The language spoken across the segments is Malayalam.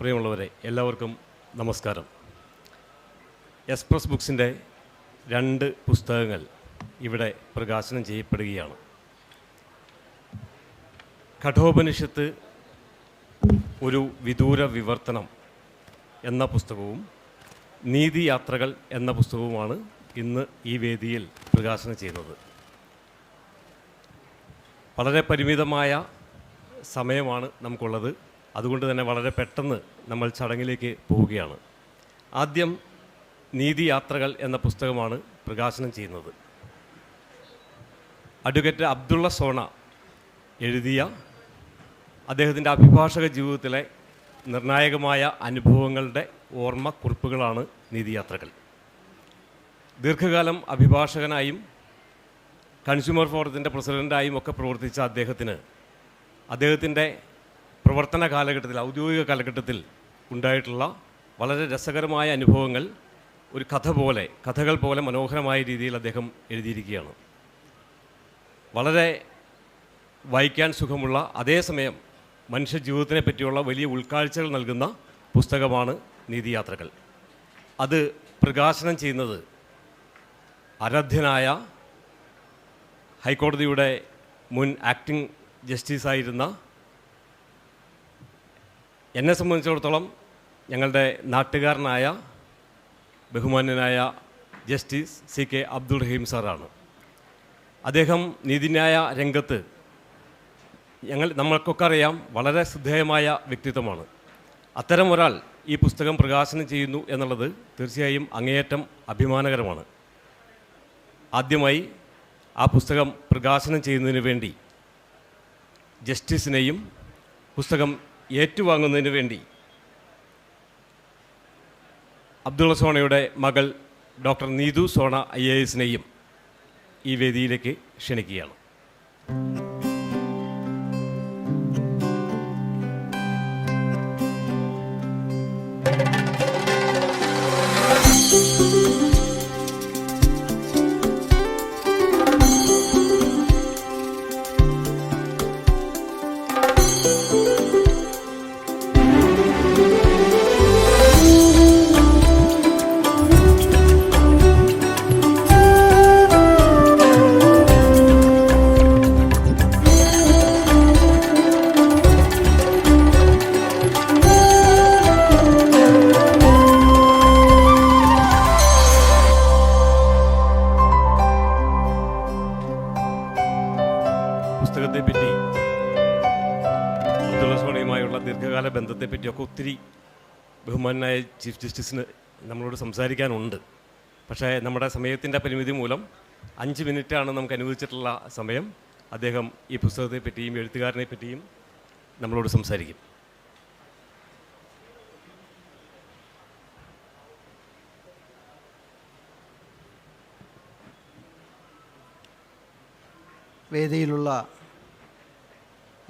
പ്രിയമുള്ളവരെ എല്ലാവർക്കും നമസ്കാരം. എക്സ്പ്രസ് ബുക്സിന്റെ രണ്ട് പുസ്തകങ്ങൾ ഇവിടെ പ്രകാശനം ചെയ്യപ്പെടുകയാണ്. കഠോപനിഷത്ത് ഒരു വിദൂര വിവർത്തനം എന്ന പുസ്തകവും നീതിയാത്രകൾ എന്ന പുസ്തകവുമാണ് ഇന്ന് ഈ വേദിയിൽ പ്രകാശനം ചെയ്യുന്നത്. വളരെ പരിമിതമായ സമയമാണ് നമുക്കുള്ളത്. അതുകൊണ്ട് തന്നെ വളരെ പെട്ടെന്ന് നമ്മൾ ചടങ്ങിലേക്ക് പോവുകയാണ്. ആദ്യം നീതി യാത്രകൾ എന്ന പുസ്തകമാണ് പ്രകാശനം ചെയ്യുന്നത്. അഡ്വക്കേറ്റ് അബ്ദുള്ള സോണ എഴുതിയ അദ്ദേഹത്തിന്റെ അഭിഭാഷക ജീവിതത്തിലെ നിർണായകമായ അനുഭവങ്ങളുടെ ഓർമ്മക്കുറിപ്പുകളാണ് നീതിയാത്രകൾ. ദീർഘകാലം അഭിഭാഷകനായും കൺസ്യൂമർ ഫോറത്തിന്റെ പ്രസിഡന്റായും ഒക്കെ പ്രവർത്തിച്ച അദ്ദേഹത്തിന് അദ്ദേഹത്തിന്റെ പ്രവർത്തന കാലഘട്ടത്തിൽ ഔദ്യോഗിക കാലഘട്ടത്തിൽ ഉണ്ടായിട്ടുള്ള വളരെ രസകരമായ അനുഭവങ്ങൾ ഒരു കഥ പോലെ കഥകൾ പോലെ മനോഹരമായ രീതിയിൽ അദ്ദേഹം എഴുതിയിരിക്കുകയാണ്. വളരെ വായിക്കാൻ സുഖമുള്ള അതേസമയം മനുഷ്യ ജീവിതത്തിനെ പറ്റിയുള്ള വലിയ ഉൾക്കാഴ്ചകൾ നൽകുന്ന പുസ്തകമാണ് നീതിയാത്രകൾ. അത് പ്രകാശനം ചെയ്യുന്നത് ആരാധ്യനായ ഹൈക്കോടതിയുടെ മുൻ ആക്ടിംഗ് ജസ്റ്റിസായിരുന്ന എന്നെ സംബന്ധിച്ചിടത്തോളം ഞങ്ങളുടെ നാട്ടുകാരനായ ബഹുമാന്യനായ justice C K Abdul Rahim സാറാണ്. അദ്ദേഹം നീതിന്യായ രംഗത്ത് ഞങ്ങൾ നമ്മൾക്കൊക്കെ അറിയാം വളരെ ശ്രദ്ധേയമായ വ്യക്തിത്വമാണ്. അത്തരം ഒരാൾ ഈ പുസ്തകം പ്രകാശനം ചെയ്യുന്നു എന്നുള്ളത് തീർച്ചയായും അങ്ങേയറ്റം അഭിമാനകരമാണ്. ആദ്യമായി ആ പുസ്തകം പ്രകാശനം ചെയ്യുന്നതിന് വേണ്ടി ജസ്റ്റിസിനെയും പുസ്തകം ഏറ്റുവാങ്ങുന്നതിന് വേണ്ടി അബ്ദുള്ള സോണയുടെ മകൾ doctor Neethu Sona I A എസിനെയും ഈ വേദിയിലേക്ക് ക്ഷണിക്കുകയാണ്. ചീഫ് ജസ്റ്റിസിന് നമ്മളോട് സംസാരിക്കാനുണ്ട്. പക്ഷേ നമ്മുടെ സമയത്തിന്റെ പരിമിതി മൂലം അഞ്ച് മിനിറ്റാണ് നമുക്ക് അനുവദിച്ചിട്ടുള്ള സമയം. അദ്ദേഹം ഈ പുസ്തകത്തെ പറ്റിയും എഴുത്തുകാരനെ പറ്റിയും നമ്മളോട് സംസാരിക്കും. വേദിയിലുള്ള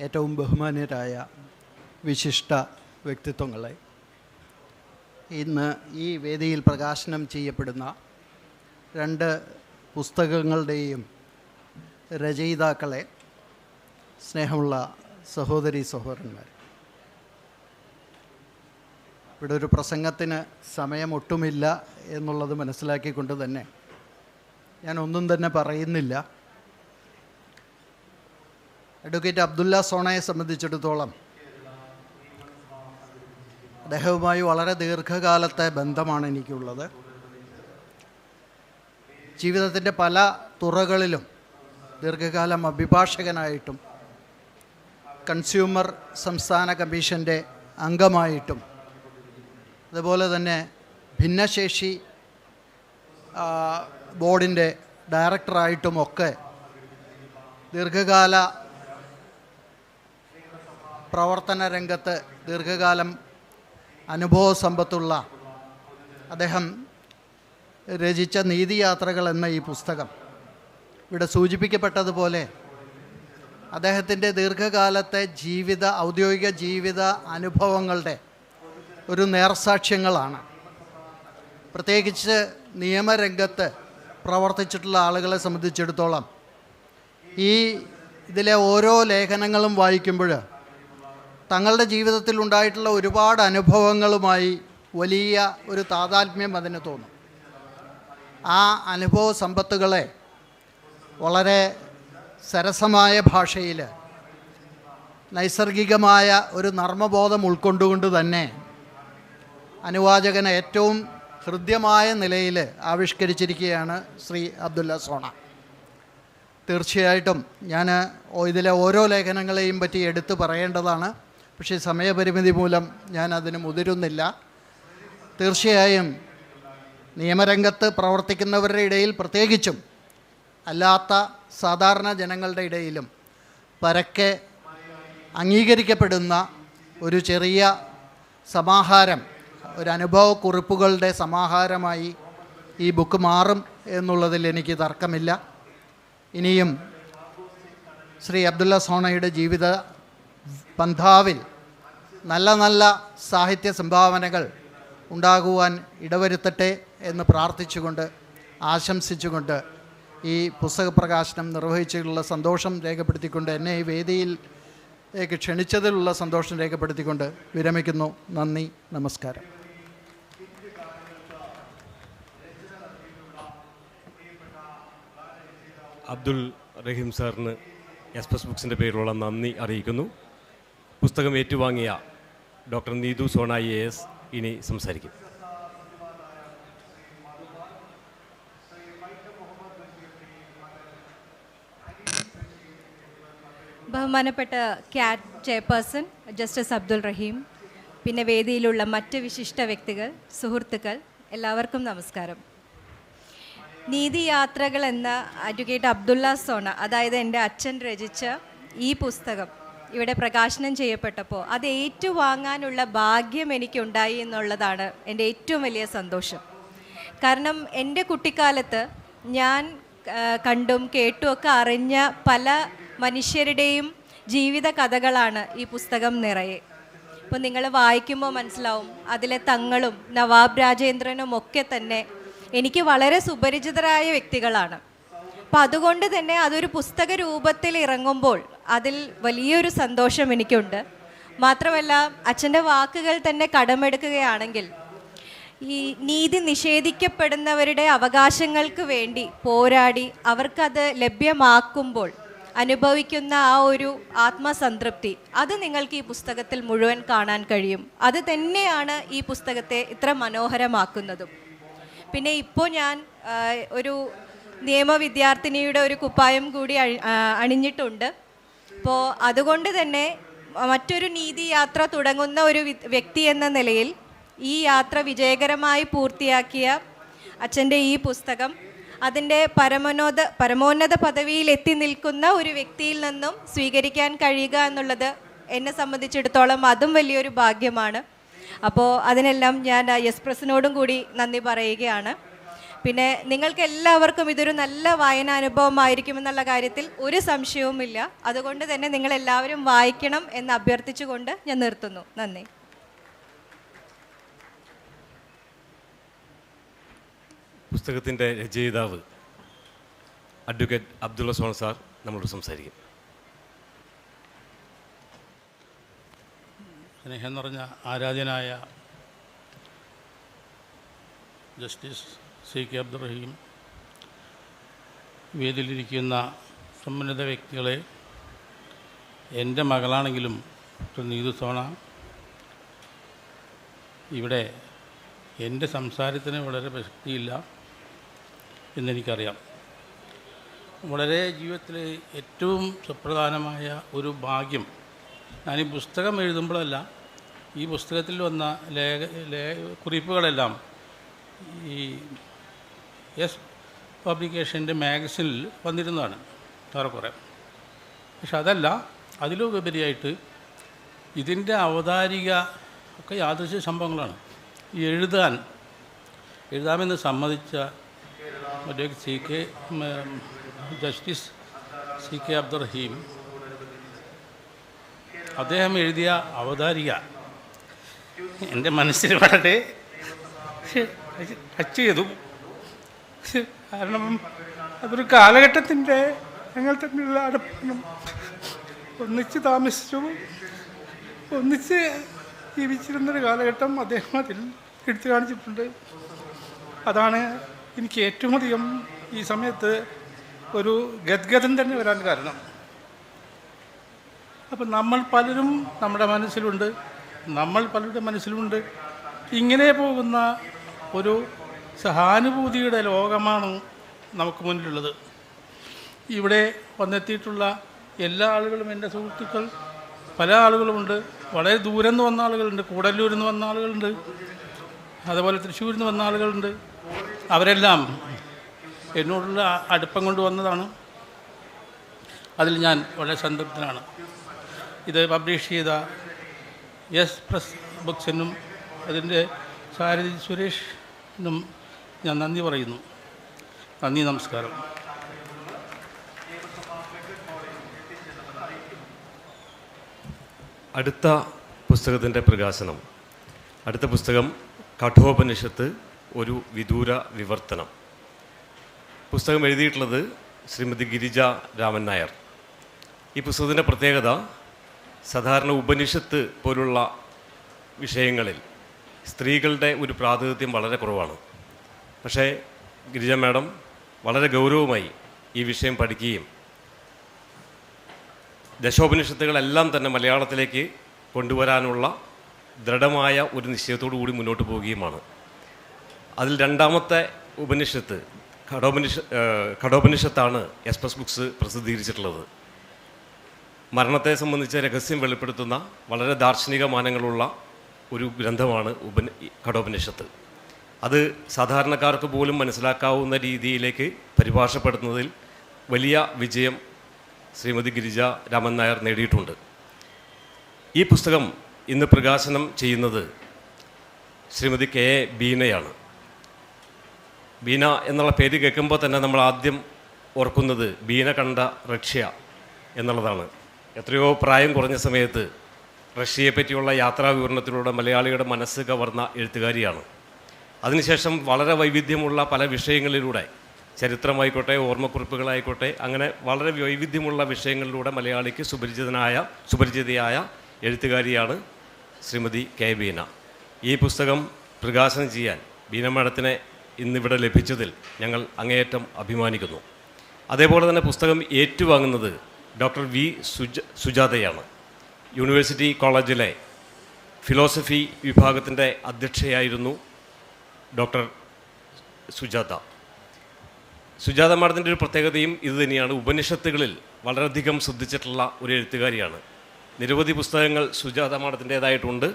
ഏറ്റവും ബഹുമാന്യരായ വിശിഷ്ട വ്യക്തിത്വങ്ങളെ ഇന്ന് ഈ വേദിയിൽ പ്രകാശനം ചെയ്യപ്പെടുന്ന രണ്ട് പുസ്തകങ്ങളുടെയും രചയിതാക്കളെ സ്നേഹമുള്ള സഹോദരി സഹോദരന്മാർ ഇവിടെ ഒരു പ്രസംഗത്തിന് സമയമൊട്ടുമില്ല എന്നുള്ളത് മനസ്സിലാക്കിക്കൊണ്ട് തന്നെ ഞാൻ ഒന്നും തന്നെ പറയുന്നില്ല. അഡ്വക്കേറ്റ് അബ്ദുല്ല സോണയെ സംബന്ധിച്ചിടത്തോളം അദ്ദേഹവുമായി വളരെ ദീർഘകാലത്തെ ബന്ധമാണ് എനിക്കുള്ളത്. ജീവിതത്തിന്റെ പല തുറകളിലും ദീർഘകാലം അഭിഭാഷകനായിട്ടും കൺസ്യൂമർ സംസ്ഥാന കമ്മീഷന്റെ അംഗമായിട്ടും അതുപോലെ തന്നെ ഭിന്നശേഷി ബോർഡിന്റെ ഡയറക്ടറായിട്ടുമൊക്കെ ദീർഘകാല പ്രവർത്തന രംഗത്ത് ദീർഘകാലം അനുഭവ സമ്പത്തുള്ള അദ്ദേഹം രചിച്ച നീതിയാത്രകൾ എന്ന ഈ പുസ്തകം ഇവിടെ സൂചിപ്പിക്കപ്പെട്ടതുപോലെ അദ്ദേഹത്തിന്റെ ദീർഘകാലത്തെ ജീവിത ഔദ്യോഗിക ജീവിത അനുഭവങ്ങളുടെ ഒരു നേർസാക്ഷ്യങ്ങളാണ്. പ്രത്യേകിച്ച് നിയമരംഗത്ത് പ്രവർത്തിച്ചിട്ടുള്ള ആളുകളെ സംബന്ധിച്ചിടത്തോളം ഈ ഇതിലെ ഓരോ ലേഖനങ്ങളും വായിക്കുമ്പോൾ തങ്ങളുടെ ജീവിതത്തിൽ ഉണ്ടായിട്ടുള്ള ഒരുപാട് അനുഭവങ്ങളുമായി വലിയ ഒരു താതാത്മ്യം അതിന് തോന്നും. ആ അനുഭവ സമ്പത്തുകളെ വളരെ സരസമായ ഭാഷയിൽ നൈസർഗികമായ ഒരു നർമ്മബോധം ഉൾക്കൊണ്ടുകൊണ്ട് തന്നെ അനുവാചകൻ ഏറ്റവും ഹൃദ്യമായ നിലയിൽ ആവിഷ്കരിച്ചിരിക്കുകയാണ് ശ്രീ അബ്ദുല്ല സോണ. തീർച്ചയായിട്ടും ഞാൻ ഇതിലെ ഓരോ ലേഖനങ്ങളെയും പറ്റി എടുത്തു പറയേണ്ടതാണ്. പക്ഷേ സമയപരിമിതി മൂലം ഞാൻ അതിന് മുതിരുന്നില്ല. തീർച്ചയായും നിയമരംഗത്ത് പ്രവർത്തിക്കുന്നവരുടെ ഇടയിൽ പ്രത്യേകിച്ചും അല്ലാത്ത സാധാരണ ജനങ്ങളുടെ ഇടയിലും പരക്കെ അംഗീകരിക്കപ്പെടുന്ന ഒരു ചെറിയ സമാഹാരം ഒരു അനുഭവക്കുറിപ്പുകളുടെ സമാഹാരമായി ഈ ബുക്ക് മാറും എന്നുള്ളതിൽ എനിക്ക് തർക്കമില്ല. ഇനിയും ശ്രീ അബ്ദുള്ള സോണയുടെ ജീവിത പന്ഥാവിൽ നല്ല നല്ല സാഹിത്യ സംഭാവനകൾ ഉണ്ടാകുവാൻ ഇടവരുത്തട്ടെ എന്ന് പ്രാർത്ഥിച്ചുകൊണ്ട് ആശംസിച്ചുകൊണ്ട് ഈ പുസ്തക പ്രകാശനം നിർവഹിച്ചിട്ടുള്ള സന്തോഷം രേഖപ്പെടുത്തിക്കൊണ്ട് എന്നെ ഈ വേദിയിലേക്ക് ക്ഷണിച്ചതിലുള്ള സന്തോഷം രേഖപ്പെടുത്തിക്കൊണ്ട് വിരമിക്കുന്നു. നന്ദി നമസ്കാരം. അബ്ദുൾ റഹീം സാറിന് എസ് എസ് ബുക്സിന്റെ പേരിലുള്ള നന്ദി അറിയിക്കുന്നു. പുസ്തകം ഏറ്റുവാങ്ങിയ ഡോക്ടർ നീതു സോണായി എ എസ് ഇനി സംസാരിക്കും. ബഹുമാനപ്പെട്ട CAT chairperson justice Abdul Rahim പിന്നെ വേദിയിലുള്ള മറ്റ് വിശിഷ്ട വ്യക്തികൾ സുഹൃത്തുക്കൾ എല്ലാവർക്കും നമസ്കാരം. നീതി യാത്രകൾ എന്ന അഡ്വക്കേറ്റ് അബ്ദുള്ള സോണ അതായത് എന്റെ അച്ഛൻ രചിച്ച ഈ പുസ്തകം ഇവിടെ പ്രകാശനം ചെയ്യപ്പെട്ടപ്പോൾ അത് ഏറ്റുവാങ്ങാനുള്ള ഭാഗ്യം എനിക്കുണ്ടായി എന്നുള്ളതാണ് എന്റെ ഏറ്റവും വലിയ സന്തോഷം. കാരണം എന്റെ കുട്ടിക്കാലത്ത് ഞാൻ കണ്ടും കേട്ടും ഒക്കെ അറിഞ്ഞ പല മനുഷ്യരുടെയും ജീവിത കഥകളാണ് ഈ പുസ്തകം നിറയെ. അപ്പോൾ നിങ്ങൾ വായിക്കുമ്പോൾ മനസ്സിലാവും അതിലെ തങ്ങളും നവാബ് രാജേന്ദ്രനും ഒക്കെ തന്നെ എനിക്ക് വളരെ സുപരിചിതരായ വ്യക്തികളാണ്. അപ്പം അതുകൊണ്ട് തന്നെ അതൊരു പുസ്തക രൂപത്തിൽ ഇറങ്ങുമ്പോൾ അതിൽ വലിയൊരു സന്തോഷം എനിക്കുണ്ട്. മാത്രമല്ല അച്ഛന്റെ വാക്കുകൾ തന്നെ കടമെടുക്കുകയാണെങ്കിൽ ഈ നീതി നിഷേധിക്കപ്പെടുന്നവരുടെ അവകാശങ്ങൾക്ക് വേണ്ടി പോരാടി അവർക്കത് ലഭ്യമാക്കുമ്പോൾ അനുഭവിക്കുന്ന ആ ഒരു ആത്മസംതൃപ്തി അത് നിങ്ങൾക്ക് ഈ പുസ്തകത്തിൽ മുഴുവൻ കാണാൻ കഴിയും. അത് തന്നെയാണ് ഈ പുസ്തകത്തെ ഇത്ര മനോഹരമാക്കുന്നതും. പിന്നെ ഇപ്പോൾ ഞാൻ ഒരു നിയമ വിദ്യാർത്ഥിനിയുടെ ഒരു കുപ്പായം കൂടി അണിഞ്ഞിട്ടുണ്ട്. അപ്പോൾ അതുകൊണ്ട് തന്നെ മറ്റൊരു നീതി യാത്ര തുടങ്ങുന്ന ഒരു വ്യക്തി എന്ന നിലയിൽ ഈ യാത്ര വിജയകരമായി പൂർത്തിയാക്കിയ അച്ഛന്റെ ഈ പുസ്തകം അതിന്റെ പരമോന്നത പരമോന്നത പദവിയിൽ എത്തി നിൽക്കുന്ന ഒരു വ്യക്തിയിൽ നിന്നും സ്വീകരിക്കാൻ കഴിയുക എന്നുള്ളത് എന്നെ സംബന്ധിച്ചിടത്തോളം അതും വലിയൊരു ഭാഗ്യമാണ്. അപ്പോൾ അതിനെല്ലാം ഞാൻ എസ് പ്രസിനോടും കൂടി നന്ദി പറയുകയാണ്. പിന്നെ നിങ്ങൾക്ക് എല്ലാവർക്കും ഇതൊരു നല്ല വായനാനുഭവമായിരിക്കുമെന്നുള്ള കാര്യത്തിൽ ഒരു സംശയവുമില്ല. അതുകൊണ്ട് തന്നെ നിങ്ങൾ എല്ലാവരും വായിക്കണം എന്ന് അഭ്യർത്ഥിച്ചുകൊണ്ട് ഞാൻ നിർത്തുന്നു. നന്ദി. പുസ്തകത്തിന്റെ രചയിതാവ് അഡ്വക്കേറ്റ് അബ്ദുള്ള സോൺ സാർ നമ്മളോട് സംസാരിക്കും. സ്നേഹം നിറഞ്ഞ ആരാധ്യനായ ജസ്റ്റിസ് സി കെ അബ്ദുറഹീം വേദിയിലിരിക്കുന്ന സമ്പന്നത വ്യക്തികളെ എന്റെ മകളാണെങ്കിലും നീതു സോണ ഇവിടെ എന്റെ സംസാരത്തിന് വളരെ പ്രസക്തിയില്ല എന്നെനിക്കറിയാം. വളരെ ജീവിതത്തിലെ ഏറ്റവും സുപ്രധാനമായ ഒരു ഭാഗ്യം ഞാൻ ഈ പുസ്തകം എഴുതുമ്പോഴല്ല ഈ പുസ്തകത്തിൽ വന്ന ലേഖ കുറിപ്പുകളെല്ലാം ഈ എസ് പബ്ലിക്കേഷന്റെ മാഗസിനിൽ വന്നിരുന്നതാണ്. ഏറെക്കുറെ പക്ഷെ അതല്ല അതിലുപരിയായിട്ട് ഇതിന്റെ അവതാരിക ഒക്കെ യാദൃശ്യ സംഭവങ്ങളാണ്. ഈ എഴുതാൻ എഴുതാമെന്ന് സമ്മതിച്ച മറ്റേ C K justice C K Abdurahim അദ്ദേഹം എഴുതിയ അവതാരിക. എന്റെ മനസ്സിൽ വളരെ ടച്ച് ചെയ്തു. കാരണം അതൊരു കാലഘട്ടത്തിന്റെ ഞങ്ങൾ തമ്മിലുള്ള അടുപ്പം. ഒന്നിച്ച് താമസിച്ചു ഒന്നിച്ച് ജീവിച്ചിരുന്നൊരു കാലഘട്ടം അദ്ദേഹം അതിൽ എടുത്തു കാണിച്ചിട്ടുണ്ട്. അതാണ് എനിക്ക് ഏറ്റവും അധികം ഈ സമയത്ത് ഒരു ഗദ്ഗതം തന്നെ വരാൻ കാരണം. അപ്പം നമ്മൾ പലരും നമ്മുടെ മനസ്സിലുണ്ട്. നമ്മൾ പലരുടെ മനസ്സിലുണ്ട്. ഇങ്ങനെ പോകുന്ന ഒരു സഹാനുഭൂതിയുടെ ലോകമാണ് നമുക്ക് മുന്നിലുള്ളത്. ഇവിടെ വന്നെത്തിയിട്ടുള്ള എല്ലാ ആളുകളും എന്റെ സുഹൃത്തുക്കൾ പല ആളുകളുമുണ്ട്. വളരെ ദൂരം നിന്ന് വന്ന ആളുകളുണ്ട്. കൂടല്ലൂരിൽ നിന്ന് വന്ന ആളുകളുണ്ട്. അതുപോലെ തൃശ്ശൂരിൽ നിന്ന് വന്ന ആളുകളുണ്ട്. അവരെല്ലാം എന്നോടുള്ള അടുപ്പം കൊണ്ട് വന്നതാണ്. അതിൽ ഞാൻ വളരെ സംതൃപ്തനാണ്. ഇത് പബ്ലിഷ് ചെയ്ത എസ് പ്രസ് ബുക്സിനും അതിന്റെ സാരഥി സുരേഷിനും ഞാൻ നന്ദി പറയുന്നു. നന്ദി നമസ്കാരം. അടുത്ത പുസ്തകത്തിന്റെ പ്രകാശനം. അടുത്ത പുസ്തകം കഠോപനിഷത്ത് ഒരു വിദൂര വിവർത്തനം. പുസ്തകം എഴുതിയിട്ടുള്ളത് ശ്രീമതി ഗിരിജ രാമൻ നായർ. ഈ പുസ്തകത്തിന്റെ പ്രത്യേകത സാധാരണ ഉപനിഷത്ത് പോലുള്ള വിഷയങ്ങളിൽ സ്ത്രീകളുടെ ഒരു പ്രാതിനിധ്യം വളരെ കുറവാണ്. പക്ഷേ ഗിരിജ മാഡം വളരെ ഗൗരവമായി ഈ വിഷയം പഠിക്കുകയും ദശോപനിഷത്തുകളെല്ലാം തന്നെ മലയാളത്തിലേക്ക് കൊണ്ടുവരാനുള്ള ദൃഢമായ ഒരു നിശ്ചയത്തോടു കൂടി മുന്നോട്ട് പോവുകയുമാണ്. അതിൽ രണ്ടാമത്തെ ഉപനിഷത്ത് ഘടോപനിഷ കടോപനിഷത്താണ് ഘടോപനിഷത്താണ് എസ് ബുക്സ് പ്രസിദ്ധീകരിച്ചിട്ടുള്ളത്. മരണത്തെ സംബന്ധിച്ച രഹസ്യം വെളിപ്പെടുത്തുന്ന വളരെ ദാർശനിക മാനങ്ങളുള്ള ഒരു ഗ്രന്ഥമാണ് ഉപനി ഘടോപനിഷത്ത് അത് സാധാരണക്കാർക്ക് പോലും മനസ്സിലാക്കാവുന്ന രീതിയിലേക്ക് പരിഭാഷപ്പെടുത്തുന്നതിൽ വലിയ വിജയം ശ്രീമതി ഗിരിജ രാമൻ നായർ നേടിയിട്ടുണ്ട്. ഈ പുസ്തകം ഇന്ന് പ്രകാശനം ചെയ്യുന്നത് ശ്രീമതി കെ എ ബീനയാണ്. ബീന എന്നുള്ള പേര് കേൾക്കുമ്പോൾ തന്നെ നമ്മൾ ആദ്യം ഓർക്കുന്നത് ബീന കണ്ട റഷ്യ എന്നുള്ളതാണ്. എത്രയോ പ്രായം കുറഞ്ഞ സമയത്ത് റഷ്യയെപ്പറ്റിയുള്ള യാത്രാ വിവരണത്തിലൂടെ മലയാളിയുടെ മനസ്സ് കവർന്ന എഴുത്തുകാരിയാണ്. അതിനുശേഷം വളരെ വൈവിധ്യമുള്ള പല വിഷയങ്ങളിലൂടെ ചരിത്രമായിക്കോട്ടെ ഓർമ്മക്കുറിപ്പുകളായിക്കോട്ടെ അങ്ങനെ വളരെ വൈവിധ്യമുള്ള വിഷയങ്ങളിലൂടെ മലയാളിക്ക് സുപരിചിതനായ സുപരിചിതയായ എഴുത്തുകാരിയാണ് ശ്രീമതി കെ ബീന ഈ പുസ്തകം പ്രകാശനം ചെയ്യാൻ ബീന മാഡത്തിനെ ഇന്നിവിടെ ലഭിച്ചതിൽ ഞങ്ങൾ അങ്ങേയറ്റം അഭിമാനിക്കുന്നു. അതേപോലെ തന്നെ പുസ്തകം ഏറ്റുവാങ്ങുന്നത് ഡോക്ടർ വി സുജ സുജാതയാണ്. യൂണിവേഴ്സിറ്റി കോളേജിലെ ഫിലോസഫി വിഭാഗത്തിന്റെ അധ്യക്ഷയായിരുന്നു ഡോക്ടർ സുജാത. സുജാത മാഡത്തിന്റെ ഒരു പ്രത്യേകതയും ഇത് തന്നെയാണ്. ഉപനിഷത്തുകളിൽ വളരെയധികം ശ്രദ്ധിച്ചിട്ടുള്ള ഒരു എഴുത്തുകാരിയാണ്. നിരവധി പുസ്തകങ്ങൾ സുജാത മാഡത്തിന്റേതായിട്ടുണ്ട്.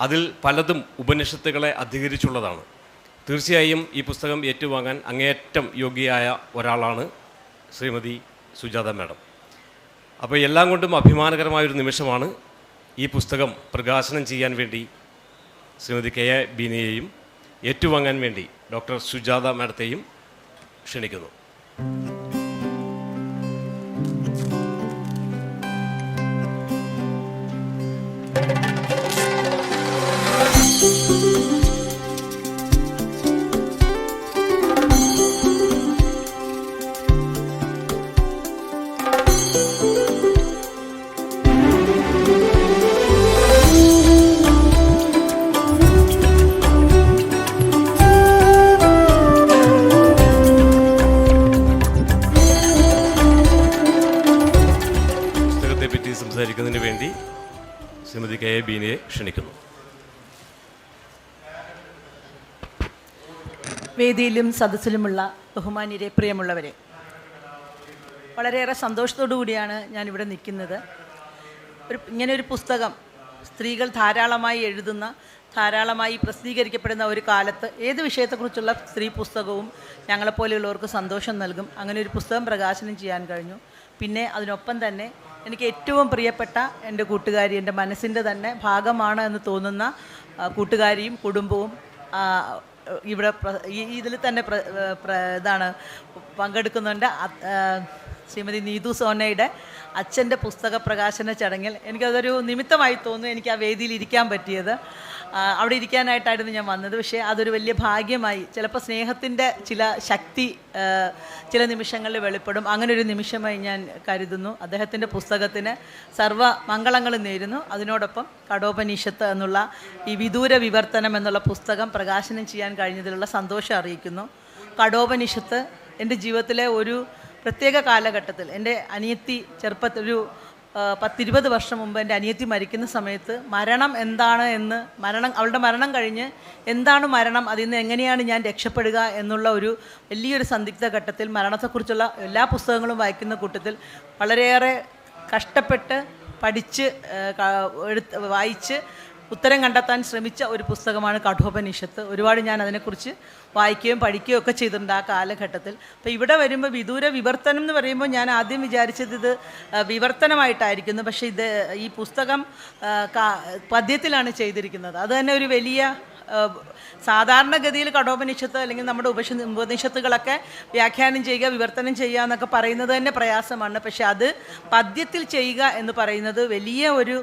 അതിൽ പലതും ഉപനിഷത്തുകളെ അധികരിച്ചുള്ളതാണ്. തീർച്ചയായും ഈ പുസ്തകം ഏറ്റുവാങ്ങാൻ അങ്ങേയറ്റം യോഗ്യയായ ഒരാളാണ് ശ്രീമതി സുജാത മാഡം. അപ്പോൾ എല്ലാം കൊണ്ടും അഭിമാനകരമായൊരു നിമിഷമാണ് ഈ പുസ്തകം പ്രകാശനം ചെയ്യാൻ വേണ്ടി ശ്രീമതി കെ എ ബീനയെയും ഏറ്റുവാങ്ങാൻ വേണ്ടി ഡോക്ടർ സുജാത മാഡത്തെയും ക്ഷണിക്കുന്നു. വേദിയിലും സദസ്സിലുമുള്ള ബഹുമാന്യരെ പ്രിയമുള്ളവരെ. വളരെയേറെ സന്തോഷത്തോടു കൂടിയാണ് ഞാനിവിടെ നിൽക്കുന്നത്. ഒരു ഇങ്ങനെ ഒരു പുസ്തകം സ്ത്രീകൾ ധാരാളമായി എഴുതുന്ന ധാരാളമായി പ്രസിദ്ധീകരിക്കപ്പെടുന്ന ഒരു കാലത്ത് ഏത് വിഷയത്തെക്കുറിച്ചുള്ള സ്ത്രീ പുസ്തകവും ഞങ്ങളെപ്പോലെയുള്ളവർക്ക് സന്തോഷം നൽകും. അങ്ങനെ ഒരു പുസ്തകം പ്രകാശനം ചെയ്യാൻ കഴിഞ്ഞു. പിന്നെ അതിനൊപ്പം തന്നെ എനിക്ക് ഏറ്റവും പ്രിയപ്പെട്ട എന്റെ കൂട്ടുകാരി എന്റെ മനസ്സിന്റെ തന്നെ ഭാഗമാണ് എന്ന് തോന്നുന്ന കൂട്ടുകാരിയും കുടുംബവും ഇവിടെ ഈ ഇതിൽ തന്നെ ഇതാണ് പങ്കെടുക്കുന്നുണ്ട് ശ്രീമതി നീതു സോനയുടെ അച്ഛന്റെ പുസ്തക പ്രകാശന ചടങ്ങിൽ എനിക്കതൊരു നിമിത്തമായി തോന്നുന്നു എനിക്ക് ആ വേദിയിൽ ഇരിക്കാൻ പറ്റിയത്. അവിടെ ഇരിക്കാനായിട്ടായിരുന്നു ഞാൻ വന്നത്. പക്ഷേ അതൊരു വലിയ ഭാഗ്യമായി. ചിലപ്പോൾ സ്നേഹത്തിന്റെ ചില ശക്തി ചില നിമിഷങ്ങളിൽ വെളിപ്പെടും. അങ്ങനെ ഒരു നിമിഷമായി ഞാൻ കരുതുന്നു. അദ്ദേഹത്തിന്റെ പുസ്തകത്തിന് സർവ മംഗളങ്ങളും നേരുന്നു. അതിനോടൊപ്പം കടോപനിഷത്ത് എന്നുള്ള ഈ വിദൂര വിവർത്തനം എന്നുള്ള പുസ്തകം പ്രകാശനം ചെയ്യാൻ കഴിഞ്ഞതിലുള്ള സന്തോഷം അറിയിക്കുന്നു. കടോപനിഷത്ത് എന്റെ ജീവിതത്തിലെ ഒരു പ്രത്യേക കാലഘട്ടത്തിൽ എന്റെ അനിയത്തി ചെറുപ്പത്തിൽ ഒരു പത്തിരുപത് വർഷം മുമ്പ് എന്റെ അനിയത്തി മരിക്കുന്ന സമയത്ത് മരണം എന്താണ് എന്ന് മരണം അവളുടെ മരണം കഴിഞ്ഞ് എന്താണ് മരണം അതിൽ നിന്ന് എങ്ങനെയാണ് ഞാൻ രക്ഷപ്പെടുക എന്നുള്ള ഒരു വലിയൊരു സന്ദിഗ്ധ ഘട്ടത്തിൽ മരണത്തെക്കുറിച്ചുള്ള എല്ലാ പുസ്തകങ്ങളും വായിക്കുന്ന കൂട്ടത്തിൽ വളരെയേറെ കഷ്ടപ്പെട്ട് പഠിച്ച് എടുത്ത് വായിച്ച് ഉത്തരം കണ്ടെത്താൻ ശ്രമിച്ച ഒരു പുസ്തകമാണ് കഠോപനിഷത്ത്. ഒരുപാട് ഞാൻ അതിനെക്കുറിച്ച് വായിക്കുകയും പഠിക്കുകയും ഒക്കെ ചെയ്തിട്ടുണ്ട് ആ കാലഘട്ടത്തിൽ. അപ്പോൾ ഇവിടെ വരുമ്പോൾ വിദൂര വിവർത്തനം എന്ന് പറയുമ്പോൾ ഞാൻ ആദ്യം വിചാരിച്ചത് ഇത് വിവർത്തനമായിട്ടായിരിക്കുന്നു. പക്ഷേ ഇത് ഈ പുസ്തകം പദ്യത്തിലാണ് ചെയ്തിരിക്കുന്നത്. അത് തന്നെ ഒരു വലിയ സാധാരണഗതിയിൽ കഠോപനിഷത്ത് അല്ലെങ്കിൽ നമ്മുടെ ഉപ ഉപനിഷത്തുകളൊക്കെ വ്യാഖ്യാനം ചെയ്യുക വിവർത്തനം ചെയ്യുക എന്നൊക്കെ പറയുന്നത് തന്നെ പ്രയാസമാണ്. പക്ഷെ അത് പദ്യത്തിൽ ചെയ്യുക എന്ന് പറയുന്നത് വലിയ ഒരു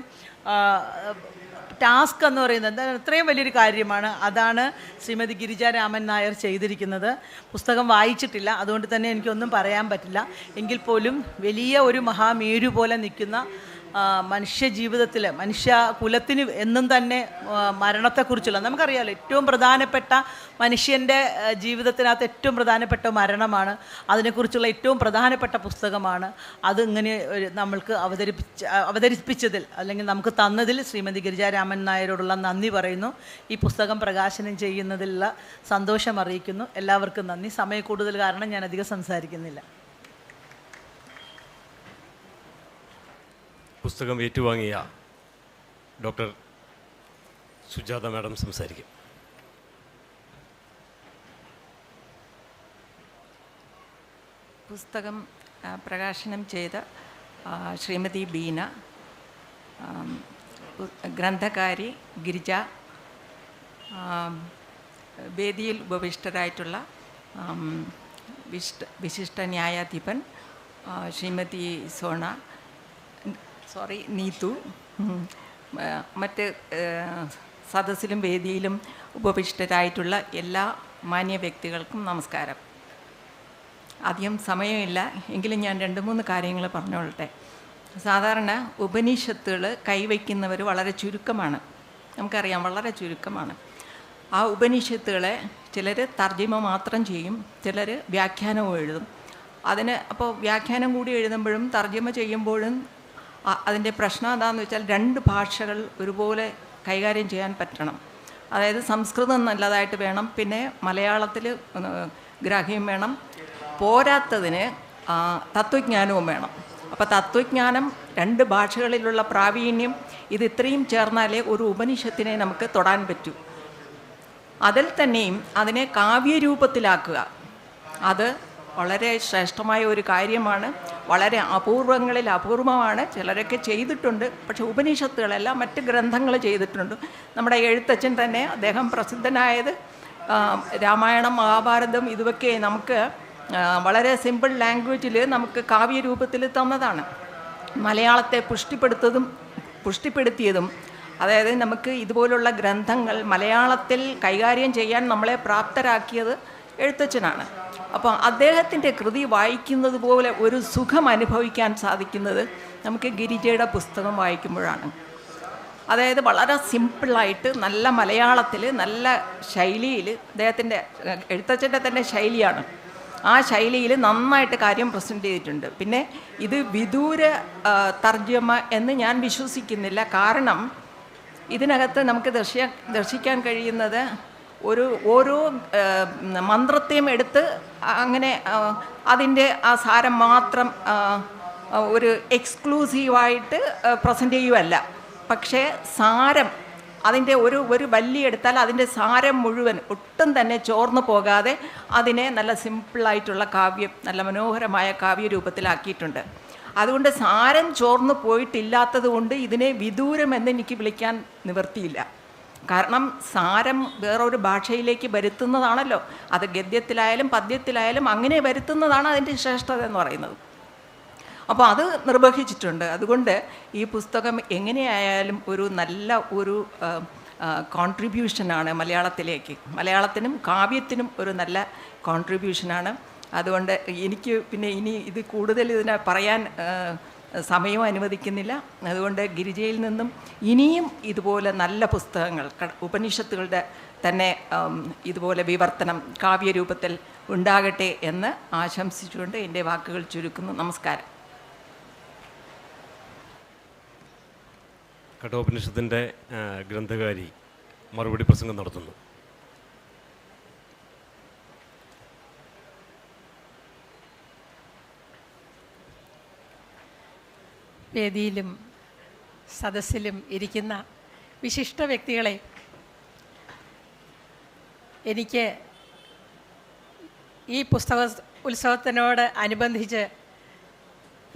ടാസ്ക് എന്ന് പറയുന്നത് എന്താ ഇത്രയും വലിയൊരു കാര്യമാണ്. അതാണ് ശ്രീമതി ഗിരിജ രാമൻ നായർ ചെയ്തിരിക്കുന്നത്. പുസ്തകം വായിച്ചിട്ടില്ല. അതുകൊണ്ട് തന്നെ എനിക്കൊന്നും പറയാൻ പറ്റില്ല. എങ്കിൽ പോലും വലിയ ഒരു മഹാമേരു പോലെ നിൽക്കുന്ന മനുഷ്യ ജീവിതത്തിൽ മനുഷ്യ കുലത്തിന് എന്നും തന്നെ മരണത്തെക്കുറിച്ചുള്ള നമുക്കറിയാമല്ലോ ഏറ്റവും പ്രധാനപ്പെട്ട മനുഷ്യന്റെ ജീവിതത്തിനകത്ത് ഏറ്റവും പ്രധാനപ്പെട്ട മരണമാണ് അതിനെക്കുറിച്ചുള്ള ഏറ്റവും പ്രധാനപ്പെട്ട പുസ്തകമാണ് അത് ഇങ്ങനെ നമ്മൾക്ക് അവതരിപ്പിച്ച അവതരിപ്പിച്ചതിൽ അല്ലെങ്കിൽ നമുക്ക് തന്നതിൽ ശ്രീമതി ഗിരിജാരാമൻ നായരോടുള്ള നന്ദി പറയുന്നു. ഈ പുസ്തകം പ്രകാശനം ചെയ്യുന്നതിലുള്ള സന്തോഷം അറിയിക്കുന്നു. എല്ലാവർക്കും നന്ദി. സമയക്കൂടുതൽ കാരണം ഞാൻ അധികം സംസാരിക്കുന്നില്ല. പുസ്തകം ഏറ്റുവാങ്ങിയ ഡോക്ടർ സുജാത മാഡം സംസാരിക്കും. പുസ്തകം പ്രകാശനം ചെയ്ത ശ്രീമതി ബീന ഗ്രന്ഥകാരി ഗിരിജ വേദിയിൽ ഉപവിഷ്ടരായിട്ടുള്ള വിശിഷ്ട വിശിഷ്ട ന്യായാധിപൻ ശ്രീമതി സോണ സോറി നീതു മറ്റ് സദസ്സിലും വേദിയിലും ഉപവിഷ്ടരായിട്ടുള്ള എല്ലാ മാന്യ വ്യക്തികൾക്കും നമസ്കാരം. അധികം സമയമില്ല. എങ്കിലും ഞാൻ രണ്ട് മൂന്ന് കാര്യങ്ങൾ പറഞ്ഞോളട്ടെ. സാധാരണ ഉപനിഷത്തുകൾ കൈവയ്ക്കുന്നവർ വളരെ ചുരുക്കമാണ്. നമുക്കറിയാം വളരെ ചുരുക്കമാണ്. ആ ഉപനിഷത്തുകളെ ചിലർ തർജിമ മാത്രം ചെയ്യും ചിലർ വ്യാഖ്യാനവും എഴുതും. അതിന് അപ്പോൾ വ്യാഖ്യാനം കൂടി എഴുതുമ്പോഴും തർജിമ ചെയ്യുമ്പോഴും അതിന്റെ പ്രശ്നം എന്താണെന്ന് വെച്ചാൽ രണ്ട് ഭാഷകൾ ഒരുപോലെ കൈകാര്യം ചെയ്യാൻ പറ്റണം. അതായത് സംസ്കൃതം നല്ലതായിട്ട് വേണം പിന്നെ മലയാളത്തിൽ ഗ്രാഹ്യം വേണം. പോരാത്തതിന് തത്വജ്ഞാനവും വേണം. അപ്പോൾ തത്വജ്ഞാനം രണ്ട് ഭാഷകളിലുള്ള പ്രാവീണ്യം ഇത് ഇത്രയും ചേർന്നാലേ ഒരു ഉപനിഷത്തിനെ നമുക്ക് തൊടാൻ പറ്റൂ. അതിൽ തന്നെയും അതിനെ കാവ്യരൂപത്തിലാക്കുക. അത് വളരെ ശ്രേഷ്ഠമായ ഒരു കാര്യമാണ്. വളരെ അപൂർവങ്ങളിൽ അപൂർവമാണ്. ചിലരൊക്കെ ചെയ്തിട്ടുണ്ട്. പക്ഷെ ഉപനിഷത്തുകളെല്ലാം മറ്റ് ഗ്രന്ഥങ്ങൾ ചെയ്തിട്ടുണ്ട്. നമ്മുടെ എഴുത്തച്ഛൻ തന്നെ അദ്ദേഹം പ്രസിദ്ധനായത് രാമായണം മഹാഭാരതം ഇതൊക്കെ നമുക്ക് വളരെ സിമ്പിൾ ലാംഗ്വേജിൽ നമുക്ക് കാവ്യരൂപത്തിൽ തന്നതാണ്. മലയാളത്തെ പുഷ്ടിപ്പെടുത്തതും പുഷ്ടിപ്പെടുത്തിയതും അതായത് നമുക്ക് ഇതുപോലുള്ള ഗ്രന്ഥങ്ങൾ മലയാളത്തിൽ കൈകാര്യം ചെയ്യാൻ നമ്മളെ പ്രാപ്തരാക്കിയത് എഴുത്തച്ഛനാണ്. അപ്പോൾ അദ്ദേഹത്തിന്റെ കൃതി വായിക്കുന്നത് പോലെ ഒരു സുഖം അനുഭവിക്കാൻ സാധിക്കുന്നത് നമുക്ക് ഗിരിജയുടെ പുസ്തകം വായിക്കുമ്പോഴാണ്. അതായത് വളരെ സിമ്പിളായിട്ട് നല്ല മലയാളത്തിൽ നല്ല ശൈലിയിൽ അദ്ദേഹത്തിന്റെ എഴുത്തച്ഛന്റെ തന്നെ ശൈലിയാണ്. ആ ശൈലിയിൽ നന്നായിട്ട് കാര്യം പ്രസന്റ് ചെയ്തിട്ടുണ്ട്. പിന്നെ ഇത് വിദൂര തർജമ എന്ന് ഞാൻ വിശ്വസിക്കുന്നില്ല. കാരണം ഇതിനകത്ത് നമുക്ക് ദർശിയ ദർശിക്കാൻ കഴിയുന്നത് ഒരു ഓരോ മന്ത്രത്തെയും എടുത്ത് അങ്ങനെ അതിന്റെ ആ സാരം മാത്രം ഒരു എക്സ്ക്ലൂസീവായിട്ട് പ്രസന്റ് ചെയ്യുമല്ല പക്ഷേ സാരം അതിന്റെ ഒരു ഒരു വല്ലി എടുത്താൽ അതിന്റെ സാരം മുഴുവൻ ഒട്ടും തന്നെ ചോർന്നു പോകാതെ അതിനെ നല്ല സിമ്പിളായിട്ടുള്ള കാവ്യം നല്ല മനോഹരമായ കാവ്യ രൂപത്തിലാക്കിയിട്ടുണ്ട് അതുകൊണ്ട് സാരം ചോർന്നു പോയിട്ടില്ലാത്തത് കൊണ്ട് ഇതിനെ വിദൂരം എന്ന് എനിക്ക് വിളിക്കാൻ നിവർത്തിയില്ല കാരണം സാരം വേറൊരു ഭാഷയിലേക്ക് വരുത്തുന്നതാണല്ലോ. അത് ഗദ്യത്തിലായാലും പദ്യത്തിലായാലും അങ്ങനെ വരുത്തുന്നതാണ് അതിന്റെ ശ്രേഷ്ഠത എന്ന് പറയുന്നത്. അപ്പോൾ അത് നിർവഹിച്ചിട്ടുണ്ട്. അതുകൊണ്ട് ഈ പുസ്തകം എങ്ങനെയായാലും ഒരു നല്ല ഒരു കോൺട്രിബ്യൂഷനാണ് മലയാളത്തിലേക്ക്. മലയാളത്തിനും കാവ്യത്തിനും ഒരു നല്ല കോൺട്രിബ്യൂഷനാണ് അതുകൊണ്ട് എനിക്ക് പിന്നെ ഇനി ഇത് കൂടുതൽ ഇതിനെ പറയാൻ സമയവും അനുവദിക്കുന്നില്ല. അതുകൊണ്ട് ഗിരിജയിൽ നിന്നും ഇനിയും ഇതുപോലെ നല്ല പുസ്തകങ്ങൾ ഉപനിഷത്തുകളുടെ തന്നെ ഇതുപോലെ വിവർത്തനം കാവ്യരൂപത്തിൽ ഉണ്ടാകട്ടെ എന്ന് ആശംസിച്ചുകൊണ്ട് എന്റെ വാക്കുകൾ ചുരുക്കുന്നു. നമസ്കാരം. കഠോപനിഷത്തിന്റെ ഗ്രന്ഥകാരി മറുപടി പ്രസംഗം നടത്തുന്നു. വേദിയിലും സദസ്സിലും ഇരിക്കുന്ന വിശിഷ്ട വ്യക്തികളെ എനിക്ക് ഈ പുസ്തക ഉത്സവത്തിനോട് അനുബന്ധിച്ച്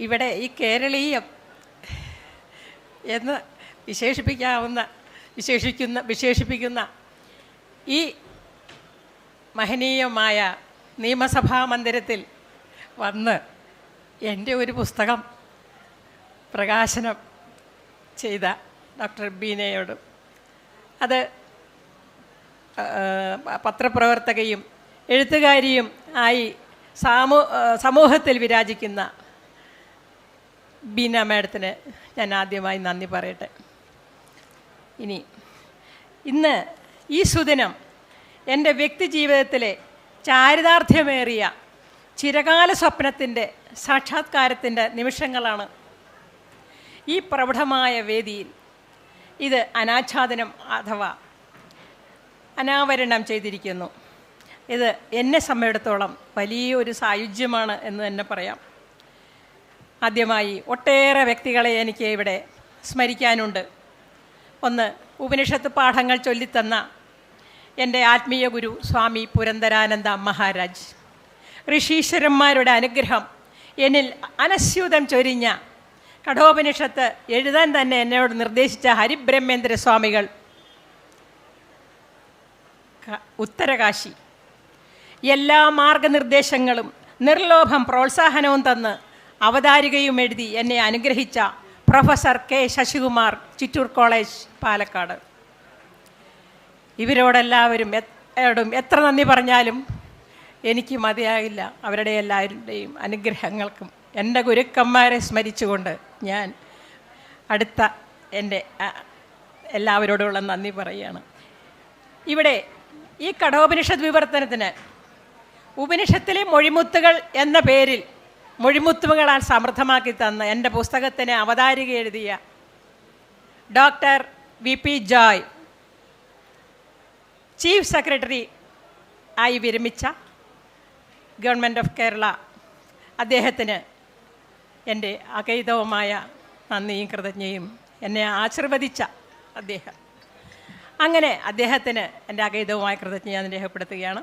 ഇവിടെ ഈ കേരളീയം എന്ന് വിശേഷിപ്പിക്കാവുന്ന വിശേഷിക്കുന്ന വിശേഷിപ്പിക്കുന്ന ഈ മഹനീയമായ നിയമസഭാ മന്ദിരത്തിൽ വന്ന് എന്റെ ഒരു പുസ്തകം പ്രകാശനം ചെയ്ത ഡോക്ടർ ബീനയോടും. അത് പത്രപ്രവർത്തകയും എഴുത്തുകാരിയും ആയി സാമൂ സമൂഹത്തിൽ വിരാജിക്കുന്ന ബീന മാഡത്തിന് ഞാൻ ആദ്യമായി നന്ദി പറയട്ടെ. ഇനി ഇന്ന് ഈ സുദിനം എന്റെ വ്യക്തി ജീവിതത്തിലെ ചാരിതാർത്ഥ്യമേറിയ ചിരകാല സ്വപ്നത്തിന്റെ സാക്ഷാത്കാരത്തിന്റെ നിമിഷങ്ങളാണ് ഈ പ്രൗഢമായ വേദിയിൽ ഇത് അനാച്ഛാദനം അഥവാ അനാവരണം ചെയ്തിരിക്കുന്നു. ഇത് എന്നെ സംബന്ധിച്ചിടത്തോളം വലിയൊരു സായുജ്യമാണ് എന്ന് തന്നെ പറയാം. ആദ്യമായി ഒട്ടേറെ വ്യക്തികളെ എനിക്ക് ഇവിടെ സ്മരിക്കാനുണ്ട്. ഒന്ന് ഉപനിഷത്ത് പാഠങ്ങൾ ചൊല്ലിത്തന്ന എന്റെ ആത്മീയ ഗുരു സ്വാമി പുരന്ദരാനന്ദ മഹാരാജ്. ഋഷീശ്വരന്മാരുടെ അനുഗ്രഹം എന്നിൽ അനസ്യൂതം ചൊരിഞ്ഞ കഠോപനിഷത്ത് എഴുതാൻ തന്നെ എന്നോട് നിർദ്ദേശിച്ച ഹരിബ്രഹ്മേന്ദ്ര സ്വാമികൾ. ഉത്തരകാശി. എല്ലാ മാർഗനിർദ്ദേശങ്ങളും നിർലോഭം പ്രോത്സാഹനവും തന്ന് അവതാരികയും എഴുതി എന്നെ അനുഗ്രഹിച്ച professor K Sasikumar Chittur college Palakkad. ഇവരോടെല്ലാവരും എത്തും എത്ര നന്ദി പറഞ്ഞാലും എനിക്ക് മതിയാകില്ല അവരുടെ എല്ലാവരുടെയും അനുഗ്രഹങ്ങൾക്കും എന്റെ ഗുരുക്കന്മാരെ സ്മരിച്ചുകൊണ്ട് ഞാൻ അടുത്ത എന്റെ എല്ലാവരോടുമുള്ള നന്ദി പറയുകയാണ്. ഇവിടെ ഈ കടോപനിഷത് വിവർത്തനത്തിന് ഉപനിഷത്തിലെ മൊഴിമുത്തുകൾ എന്ന പേരിൽ മൊഴിമുത്തുകളാൽ സമൃദ്ധമാക്കി തന്ന എന്റെ പുസ്തകത്തിന് അവതാരിക എഴുതിയ doctor V P Joy chief secretary ആയി വിരമിച്ച ഗവൺമെന്റ് ഓഫ് കേരള അദ്ദേഹത്തിന് എന്റെ അകൈതവുമായ നന്ദിയും കൃതജ്ഞയും എന്നെ ആശീർവദിച്ച അദ്ദേഹം. അങ്ങനെ അദ്ദേഹത്തിന് എന്റെ അകൈതവുമായ കൃതജ്ഞ ഞാൻ രേഖപ്പെടുത്തുകയാണ്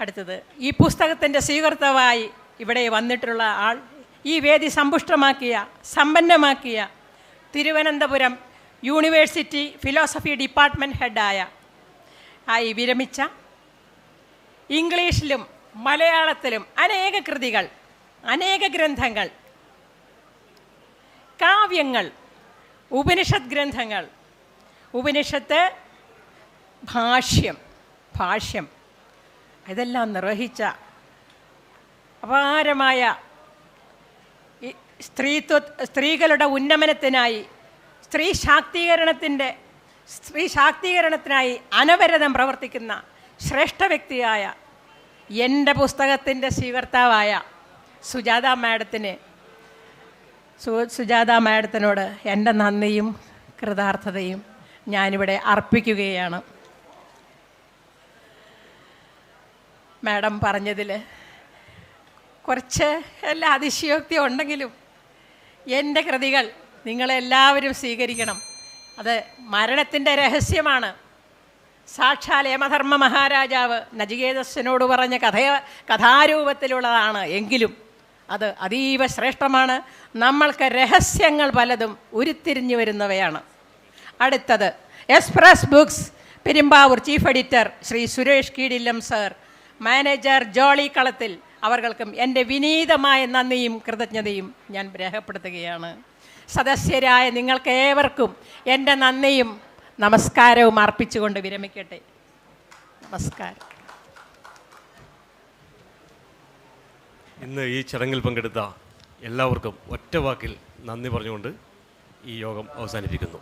അടുത്തത് ഈ പുസ്തകത്തിന്റെ സ്വീകർത്താവായി ഇവിടെ വന്നിട്ടുള്ള ആൾ ഈ വേദി സമ്പുഷ്ടമാക്കിയ സമ്പന്നമാക്കിയ തിരുവനന്തപുരം യൂണിവേഴ്സിറ്റി ഫിലോസഫി ഡിപ്പാർട്ട്മെന്റ് ഹെഡായ ആയി വിരമിച്ച ഇംഗ്ലീഷിലും മലയാളത്തിലും അനേക കൃതികൾ അനേക ഗ്രന്ഥങ്ങൾ കാവ്യങ്ങൾ ഉപനിഷത് ഗ്രന്ഥങ്ങൾ. ഉപനിഷത്ത് ഭാഷ്യം ഭാഷ്യം. ഇതെല്ലാം നിർവഹിച്ച അപാരമായ സ്ത്രീത്വ സ്ത്രീകളുടെ ഉന്നമനത്തിനായി സ്ത്രീ ശാക്തീകരണത്തിന്റെ സ്ത്രീ ശാക്തീകരണത്തിനായി അനവരതം പ്രവർത്തിക്കുന്ന ശ്രേഷ്ഠ വ്യക്തിയായ എന്റെ പുസ്തകത്തിന്റെ സ്വീകർത്താവായ സുജാത മാഡത്തിന് സു സുജാത മാഡത്തിനോട് എന്റെ നന്ദിയും കൃതാർത്ഥതയും ഞാനിവിടെ അർപ്പിക്കുകയാണ്. മാഡം പറഞ്ഞതിൽ കുറച്ച് എല്ലാ അതിശയോക്തി ഉണ്ടെങ്കിലും എന്റെ കൃതികൾ നിങ്ങളെല്ലാവരും സ്വീകരിക്കണം. അത് മരണത്തിന്റെ രഹസ്യമാണ്. സാക്ഷാൽ യമധർമ്മ മഹാരാജാവ് നജികേതസ്സിനോട് പറഞ്ഞ കഥ കഥാരൂപത്തിലുള്ളതാണ് എങ്കിലും അത് അതീവ ശ്രേഷ്ഠമാണ്. നമ്മൾക്ക് രഹസ്യങ്ങൾ പലതും ഉരുത്തിരിഞ്ഞു വരുന്നവയാണ്. അടുത്തത് express books Perumbavoor chief editor Shri Suresh Keedillam sir manager Jolly Kalathil അവർക്കും എന്റെ വിനീതമായ നന്ദിയും കൃതജ്ഞതയും ഞാൻ രേഖപ്പെടുത്തുകയാണ്. സദസ്യരായ നിങ്ങൾക്ക് ഏവർക്കും എന്റെ നന്ദിയും നമസ്കാരവും അർപ്പിച്ചുകൊണ്ട് വിരമിക്കട്ടെ. നമസ്കാരം. ഇന്ന് ഈ ചടങ്ങിൽ പങ്കെടുത്ത എല്ലാവർക്കും ഒറ്റ വാക്കിൽ നന്ദി പറഞ്ഞുകൊണ്ട് ഈ യോഗം അവസാനിപ്പിക്കുന്നു.